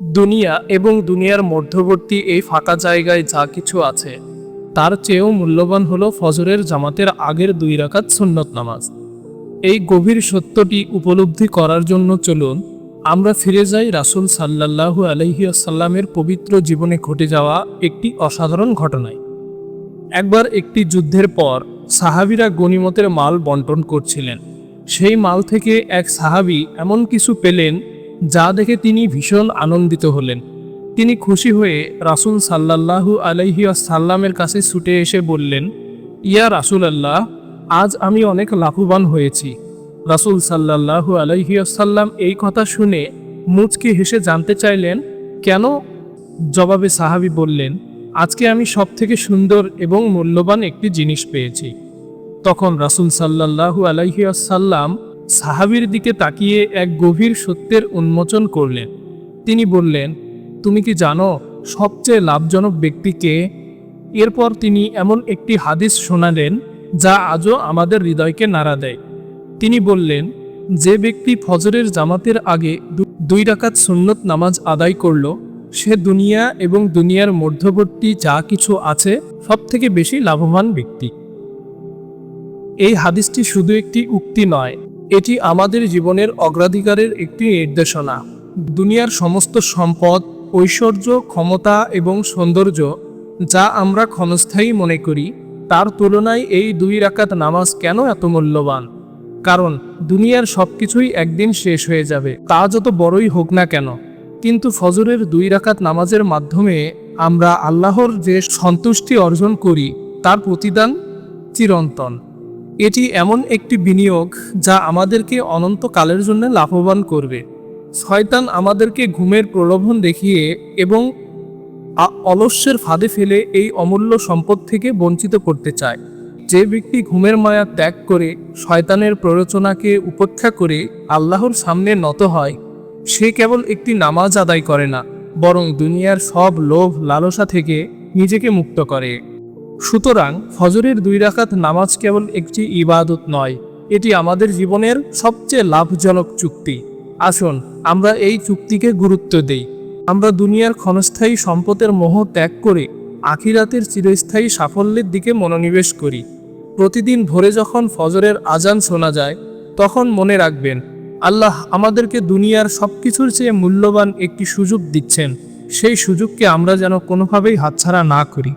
দুনিয়া এবং দুনিয়ার মধ্যবর্তী এই ফাঁকা জায়গায় যা কিছু আছে, তার চেয়েও মূল্যবান হলো ফজরের জামাতের আগের দুই রাকাত সুন্নত নামাজ। এই গভীর সত্যটি উপলব্ধি করার জন্য চলুন আমরা ফিরে যাই রাসূল সাল্লাল্লাহু আলহি আসাল্লামের পবিত্র জীবনে ঘটে যাওয়া একটি অসাধারণ ঘটনায়। একবার একটি যুদ্ধের পর সাহাবিরা গনিমতের মাল বন্টন করছিলেন। সেই মাল থেকে এক সাহাবি এমন কিছু পেলেন যা দেখে তিনি ভীষণ আনন্দিত হলেন। তিনি খুশি হয়ে রাসূল সাল্লাল্লাহু আলাইহি সাল্লামের কাছে ছুটে এসে বললেন, ইয়া রাসূল আল্লাহ আজ আমি অনেক লাভবান হয়েছি। রাসূল সাল্লাল্লাহু আলাইহি সাল্লাম এই কথা শুনে মুচকি হেসে জানতে চাইলেন, কেন? জবাবে সাহাবি বললেন, আজকে আমি সব থেকে সুন্দর এবং মূল্যবান একটি জিনিস পেয়েছি। তখন রাসূল সাল্লাল্লাহু আলাইহি সাল্লাম সাহাবির দিকে তাকিয়ে এক গভীর সত্যের উন্মোচন করলেন। তিনি বললেন, তুমি কি জানো সবচেয়ে লাভজনক ব্যক্তিকে এরপর তিনি এমন একটি হাদিস শোনালেন, যা আজও আমাদের হৃদয়কে নাড়া দেয়। তিনি বললেন, যে ব্যক্তি ফজরের জামাতের আগে দুই রাকাত সুন্নত নামাজ আদায় করল, সে দুনিয়া এবং দুনিয়ার মধ্যবর্তী যা কিছু আছে সব থেকে বেশি লাভবান ব্যক্তি। এই হাদিসটি শুধু একটি উক্তি নয় এটি আমাদের জীবনের অগ্রাধিকারের একটি নির্দেশনা। দুনিয়ার সমস্ত সম্পদ, ঐশ্বর্য, ক্ষমতা এবং সৌন্দর্য যা আমরা ক্ষণস্থায়ী মনে করি, তার তুলনায় এই দুই রাকাত নামাজ কেন এত মূল্যবান? কারণ দুনিয়ার সব কিছুই একদিন শেষ হয়ে যাবে, তা যত বড়ই হোক না কেন। কিন্তু ফজরের দুই রাকাত নামাজের মাধ্যমে আমরা আল্লাহর যে সন্তুষ্টি অর্জন করি, তার প্রতিদান চিরন্তন। এটি এমন একটি বিনিয়োগ যা আমাদেরকে অনন্তকালের জন্য লাভবান করবে। শয়তান আমাদেরকে ঘুমের প্রলোভন দেখিয়ে এবং অলস্যের ফাঁদে ফেলে এই অমূল্য সম্পদ থেকে বঞ্চিত করতে চায়। যে ব্যক্তি ঘুমের মায়া ত্যাগ করে শয়তানের প্ররোচনাকে উপেক্ষা করে আল্লাহর সামনে নত হয়, সে কেবল একটি নামাজ আদায় করে না, বরং দুনিয়ার সব লোভ লালসা থেকে নিজেকে মুক্ত করে। সুতরাং ফজরের দুই রাখাত নামাজ কেবল একটি ইবাদত নয়, এটি আমাদের জীবনের সবচেয়ে লাভজনক চুক্তি। আসুন, আমরা এই চুক্তিকে গুরুত্ব দেই। আমরা দুনিয়ার ক্ষণস্থায়ী সম্পদের মোহ ত্যাগ করে আখিরাতের চিরস্থায়ী সাফল্যের দিকে মনোনিবেশ করি। প্রতিদিন ভোরে যখন ফজরের আজান শোনা যায়, তখন মনে রাখবেন, আল্লাহ আমাদেরকে দুনিয়ার সব কিছুর চেয়ে মূল্যবান একটি সুযোগ দিচ্ছেন। সেই সুযোগকে আমরা যেন কোনোভাবেই হাতছাড়া না করি।